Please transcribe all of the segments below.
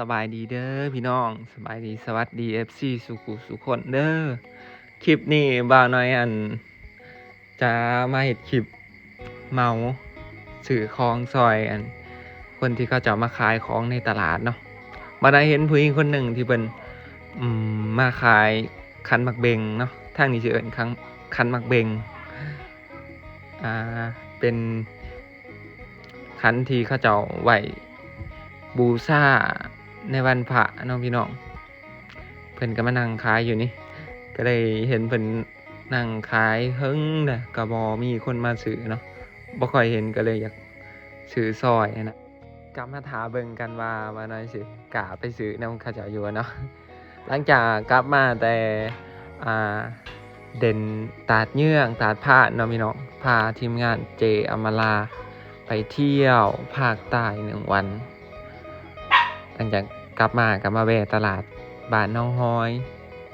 สบายดีเด้อพี่น้องสบายดีสวัสดีเอฟซีสุขุสุคนเด้อคลิปนี้บ่าวน้อยอัน จะมาเห็ดคลิปเมาสื่อคลองซอยอัน คนที่เขาจะเอามาขายของในตลาดเนาะมาได้เห็นผู้หญิงคนหนึ่งที่เป็นอืมมาขายคันมักเบงเนาะทางนี้จะเอิญคันคันมักเบงอ่าเป็นคันที่เขาเจ้าไหวบูซา ในวันพระน้องพี่น้องเพิ่นก็มานั่งขายอยู่นี่ ก็ได้เห็นเพิ่นนั่งขายเฮิงเด้อกระบอมีคนมาซื้อเนาะบ่ค่อยเห็นก็เลยอยากซื้อซอยนะกลับมาถาเบิ่งกันว่าว่าน้อยสิกะไปซื้อนำเขาเจ้าอยู่เนาะหลังจากกลับมาแต่อ่าเด่นตาดเยื่องตาดผ้าเนาะพี่น้องพาทีมงานเจอมลา ไปเที่ยวภาคใต้หนึ่งวัน หลังจาก กลับมากลับมาแวะตลาดบ้านน้องห้อย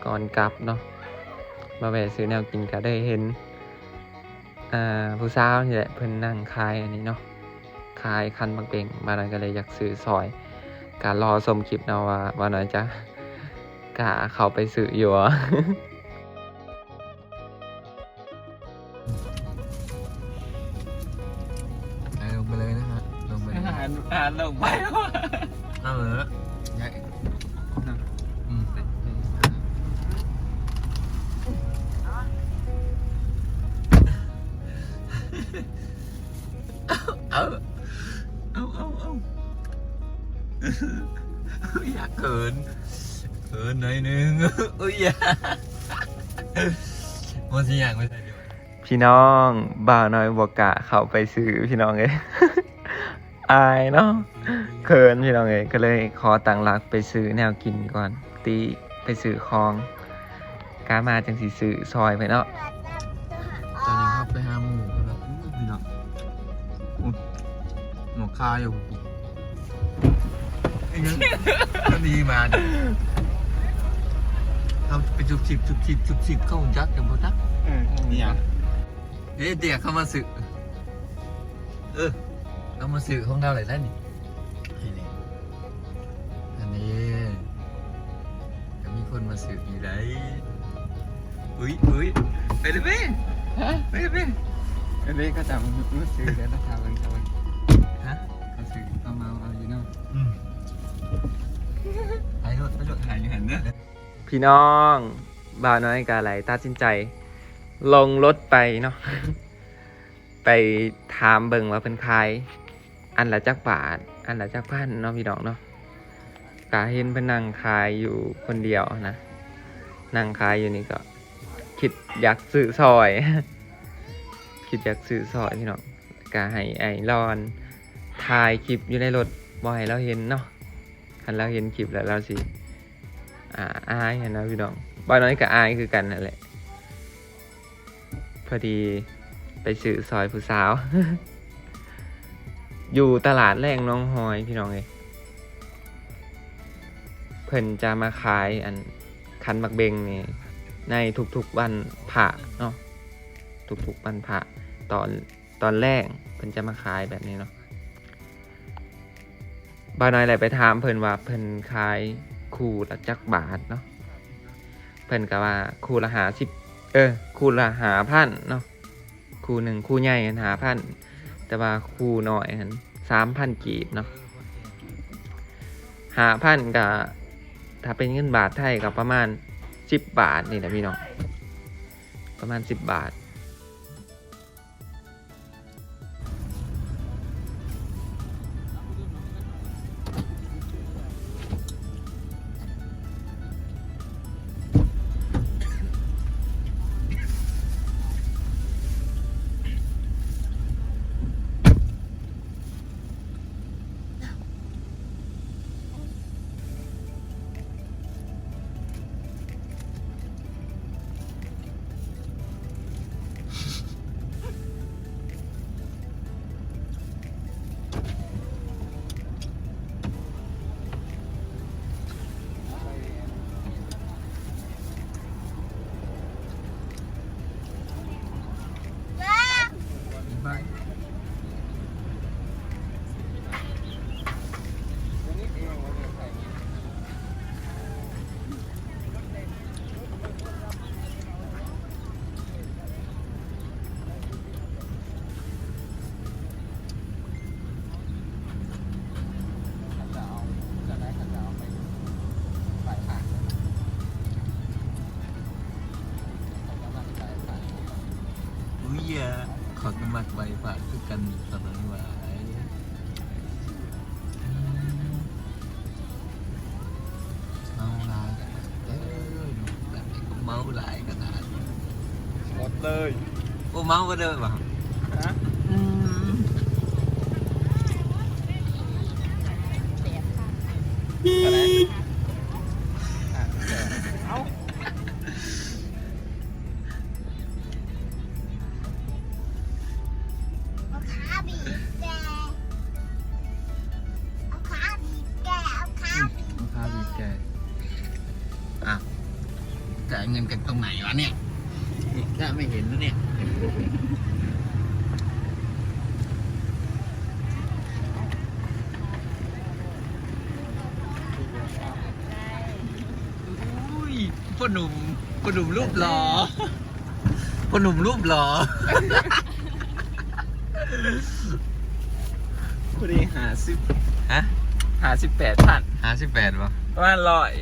ก่อนกลับเนาะมาแวะซื้อแนวกินก็ได้เห็นอ่าผู้สาวนี่แหละเพิ่นนั่งขายอันนี้เนาะขายคันบักเบงมาหน่อยก็เลยอยากซื้อซอยการรอชมคลิปเนาะว่าว่าหน่อยจะกะเข้าไปซื้ออยู่อะ เอาเอาเอาเอาอยาเขินเขินหน่อยนึงอุ้ยอย่ามันสิอย่ากไม่ใช่ดีกว่าพี่น้องบ่าวน้อยบวกกะเข้าไปซื้อพี่น้องเอ้ยอายเนาะเขินพี่น้องเอ้ยก็เลยขอตังหลักไปซื้อแนวกินก่อน ตีไปซื้อของกามาจังสีซื้อซอยไปเนาะ คาอยู่ไอ้ยังก็ดีมาดิทำไปจุบจิบจุบจิบจุบจิบเข้าหุ่นยักษ์อย่างโบตักนี่ยังเอ๊ะเดี๋ยวเข้ามาสึกเออเข้ามาสึกของเราเลยได้นี่นี่อันนี้จะมีคนมาสึกอยู่ไหนอุ้ยอุ้ยไปเลยพี่ไปเลยพี่อันนี้ก็จะมาซื้อแล้วนะครับ พี่น้องบ่าวน้อยกาไหลตัดสินใจ ลงรถไปเนาะ ไปถามเบิ่งว่าเป็นใครอันละจักบาท อันละจักพันเนาะพี่น้องเนาะกาเห็นเป็นนางขายอยู่คนเดียวนะนางขายอยู่นี่ก็ คิดอยากซื้อซอย คิดอยากซื้อซอยพี่น้องกาให้ไอรอนถ่ายคลิปอยู่ในรถบ่ให้เราเห็นเนาะคันเราเห็นคลิปแล้วเราสิ อ่าอายนะพี่น้องบ่น้อยกับอายคือกันนั่นแหละ พอดีไปซื้อซอยผู้สาว อยู่ตลาดแรงน้องหอยพี่น้องเอยเพิ่นจะมาขายอันคันมักเบงนี่ในทุกๆวันพระเนาะทุกๆวันพระตอนตอนแรกเพิ่นจะมาขายแบบนี้เนาะบ่าวน้อยเลยไปถามเพิ่นว่าเพิ่นขาย คู่ละจักบาทเนาะเพิ่นก็ว่าคู่ละหาสิบเออคู่ละหาพันเนาะคู่หนึ่งคู่ใหญ่หาพันแต่ว่าคู่น้อยหันสามพันกีบเนาะหาพันกับถ้าเป็นเงินบาทไทยกับประมาณสิบบาทนี่แหละพี่น้องประมาณสิบบาท เลย โอ้เมาก็เดินป่ะ ฮะ อืม อะไรอ่ะเอ้า เอาขาบีบแกเอาขาบีบแกเอาขาบีบ ลูกค้าบีบแกอ่ะจ่ายเงินกันตรงไหนวะเนี่ยนี่ ถ้าไม่เห็นนะเนี่ยอุ้ยพ่อหนุ่มพ่อหนุ่มรูปหล่อพ่อหนุ่มรูปหล่อพอดีหาสิบฮะหาสิบแปดพันห้าสิบแปดป่ะประมาณร้อย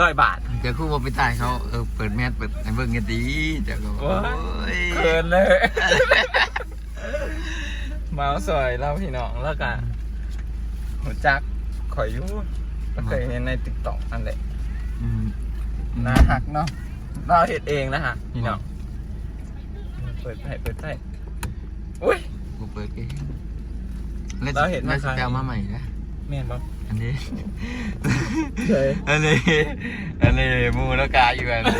ร้อยบาท เดี๋ยวครู่ว่าไปตายเขาเออเปิดแมสเปิดไอ้เบิ่งกันดีเดี๋ยวก็โอ้ยยเขินเลยเมาสวยเล่าพี่น้องแล้วกันหัวจักข่อยอยูก็เคยเห็นในติ๊กต็อกนั่นแหละอืมน่าหักเนาะเราเห็ดเองนะฮะพี่น้องเปิดให้เปิดให้อุ้ยกูเปิดเองเราเห็นไหมแล้วครัจะบแปลมาใหม่นะ แม่นปะอันนี้เคยอันนี้ อันนี้มูแล้วกาอยู่อันนี้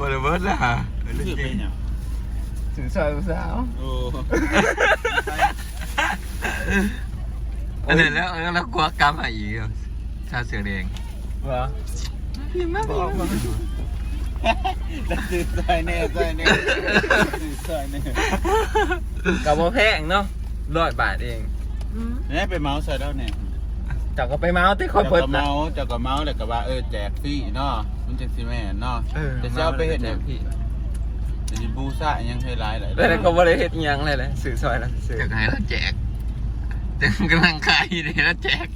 บริเวณนะฮะชื่อเป็นหยังถึงสาวสาวโอ้อันนี้แล้วแล้วกลัวกรรมอะไรอีกอะชาเสือแดงเหรอพี่มากบอกมาแล้วซื้อซอยแน่ซอยแน่ซื้อซอยแน่กับโมแพงเนาะร้อยบาทเอง เนี่ยไปเมาส์ใส่แล้วเนี่ยจากก็ไปเมาส์ที่เขาเจ้าเปิดก็นะ เมาส์เจ้าก็เมาส์แล้วก็ว่าเออแจกฟรีเนาะมันจังสิแม่นเนาะเออ จะเจ้าไปเห็นแจเนี่ยกพี่จะสิบูซ่าอิหยังให้ร้ายหลายแล้วก็บริเฮ็ดอิหยังเลยเลยสื่อซอยแล้วสื่อจะให้เราแจกแต่กำลังขายอยู่เลยแล้วแจก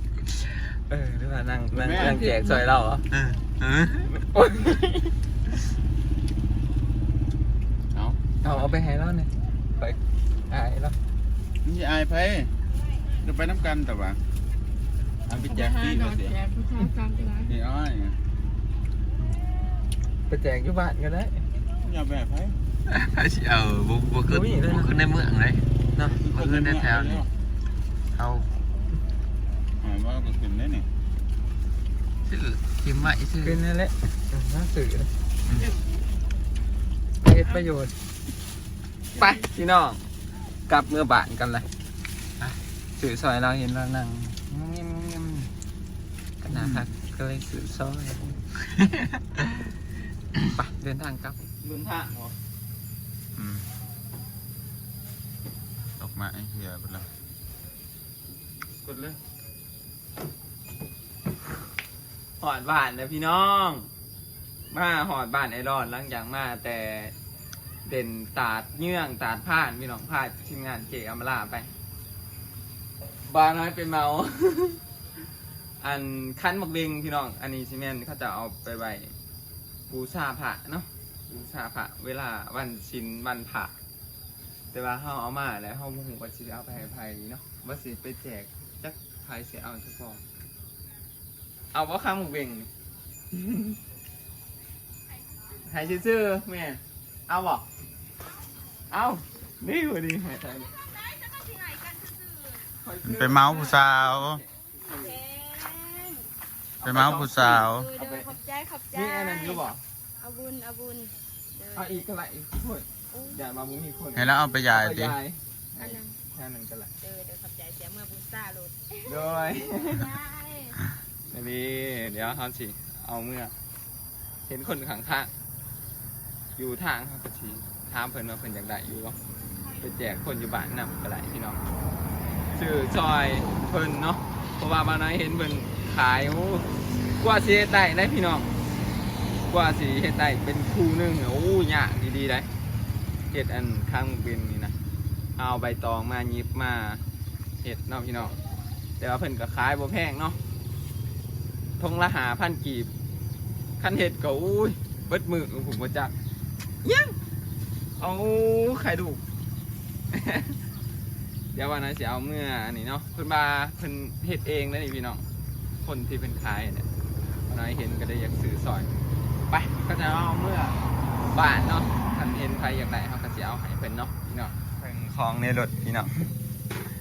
เออหรือว่านั่งนั่งนั่งแจกซอยเราเหรอเออเออโอ๊ยเอาเอาเอาไปให้เราเนี่ยไปอายแล้วมันสิอายไผ จะไปน้ำกันแต่ว่าเอาไปแจกฟรีมาสินี่อ้อยไปแจกอยู่บ้านก็ได้อย่าแบบไผไอ้สิเอาบุกบุกขึ้นอุ้ยได้นะบุกขึ้นในเมืองเลยเนาะบุกขึ้นในแถวนี้เอาหมายว่าก็ขึ้นได้นี่ชื่อคิมไว้ชื่อขึ้นนั่นแหละเออน่าสื่อเลยไปเฮ็ดประโยชน์ไปพี่น้องกลับเมื่อบานกันเลยไป สื่อซอยเราเห็นเรานั่งเงียบเงียบๆกันนะฮักก็เลยสื่อซอยไปเดินทางกลับเดินทางเหรออืมออกมาไอ้เหี้ยไปแล้วกดเลยหอดบ้านนะพี่น้อง มาหอดบ้านไอรอนหลังจากมาแต่เด่นตาดเยื่องตาดผ่านพี่น้องพาทีมงานเกอมลาไป บาน้อยเป็นเมา อันคั้นหมักเบงพี่น้อง อันนี้ซีเมนเขาจะเอาไปไว้บูชาพระเนาะบูชาพระเวลาวันชินวันพระแต่ว่าเขาเอามาแล้วเขาบุหูว่าสิเอาไปให้ไผเนาะว่าสิไปแจกจักไผสิเอาเฉพาะเอาว่าข้างมักเบงหายชื่อๆแม่ เอาบอกเอานี่พอดีหายใจ ไปเมาส์ผู้สาว ไปเมาส์ผู้สาว เออเด้อขอบใจขอบใจนี่อันนั้นอยู่บอกเอาบุญเอาบุญเด้อเอาอีกก็ไรอีกคนอย่ามามุ้งอีกคนให้แล้วเอาไปยายเอาดิยายอันนั้นแค่นั้นก็ไรเด้อเด้อขอบใจเสียเมื่อบุญซ่าโลดโดยยายนี่เดี๋ยวเขาสิเอาเมื่อ เห็นคนข้างข้างๆอยู่ทางเขาก็ชีถามเพิ่นว่าเพิ่นอยากได้อยู่บ่ไปแจกคนอยู่บ้านนำก็ไรพี่น้อง ชื่อซอยเพิ่นเนาะเพราะว่าบ้านไหนเห็นเพิ่นขายโอ้กว่าสิเฮ็ดได้ได้พี่น้องกว่าสิเฮ็ดได้เป็นคู่หนึงโอ้ยากดีๆได้เฮ็ดอันข้างเป็นนี่นะเอาใบตองมาหยิบมาเฮ็ดเนาะพี่น้องแต่ว่าเพิ่นก็ขายบ่แพงเนาะทงละหาพันกีบคันเห็ดก็อุ้ยเบิดมือผมมาจักยังเอาไข่ดุ ดี๋ยววันนั้นจะเอาเมื่ออันนี้เนาะเพิ่นมาเพิ่นเฮ็ดเองนะนี่พี่น้องคนที่เป็นขายเนี่ยวันนั้นเห็นก็ได้อยากซื้อซอย ไปก็จะเอาเมื่อบ้านเนาะคันเห็นใครอยากได้เขาก็จะเอาให้เพิ่นเนาะพี่น้องเพิ่นของในรถพี่น้อง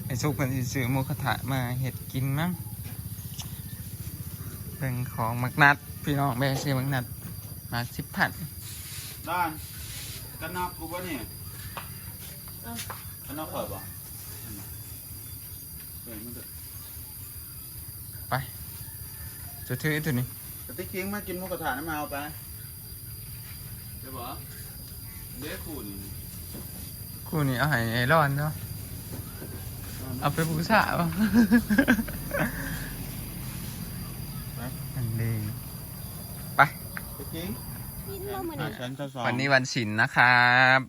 ไอ้ซุกเพิ่นสิซื้อหมูกระทะมาเฮ็ดกินมั้งเพิ่นของมักนัดพี่น้องแม่ซื้อมักนัดมาสิบพันด้านกันนอกกูบ่นี่กันนอกเปิดบ่ เปิดมันเถอะจะถือตัวนี้แต่ติ๊กคิงมากินหมูกระทะน้ำมาเอาไปเดี๋ยวบ่เดี๋ยวขู่นี่คู่นี้เอาให้ไอรอนเนาะเอาไปบูชาป่ะอันนี้ไปติ๊กคิงพี่น้องมืออะนี้ฉันจะสอน วันนี้วันศิลป์นะครับ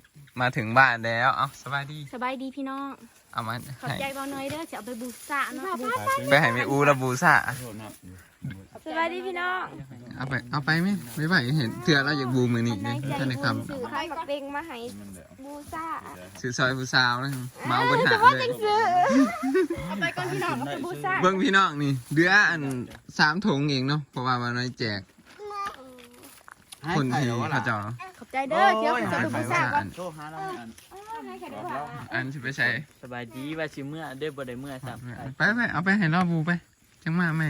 มาถึงบ้านแล้ว เอาสบายดี สบายดีพี่น้อง เอามาขอบให้ใจเบาหน่อยเด้อจะเอาไปบูชาเนาะบูไปให้แม่อูระบูชาขอโทษนะสบายดีพี่น้องเอาไป เอาไปไหมไม่ไหวเห็นเถื่อเราอยากบูมือนี่เนี่ยท่านในคสื่อข้ามมาเปงมาให้มันเดี๋ยวบูชาำซื้อซอยผู้สาวนะเมาบนหาเลยเอาไปก่อนพี่น้องเอาไปบูชาเบิ้งพี่น้องนี่เดืออันสามถุงเองเนาะเพราะว่าวันนี้แจก คนที่เขาเจ้าเนาะขอบ ใจเด้อเดี๋ยวผมจะไปบูชาก่อนโชว์หาเราไม่อันให้กันดีกว่าอันที่ไปใช้สบายดีว่าสิเมื่อได้บ่ได้เมื่อสับไปไปเอาไปให้รอบบูไปจังมาแม่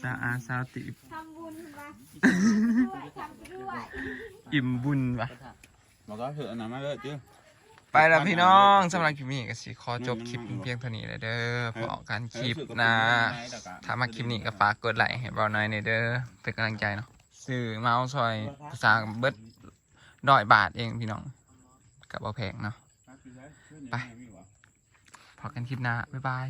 สาอาสาวติทำบุญมาด้วยทำไปด้วยอิ่มบุญวะบอกก็เถอะนะมาเลยจิ้วไปแล้วพี่น้องสำหรับคลิปนี้ก็สิขอจบคลิปเพียงเท่านี้เลยเด้อพอกันคลิปหนะ ถ้ามาคลิปนี้ก็ฝากกดไลค์ให้เราหน่อยในอยเด้อเป็นกำลังใจเนาะ ซื้อเมาส์ซอยภาษาเบิดร้อยบาทเองพี่น้องกับเอาแพงเนาะไปพอกันคลิปหน้าบ๊ายบาย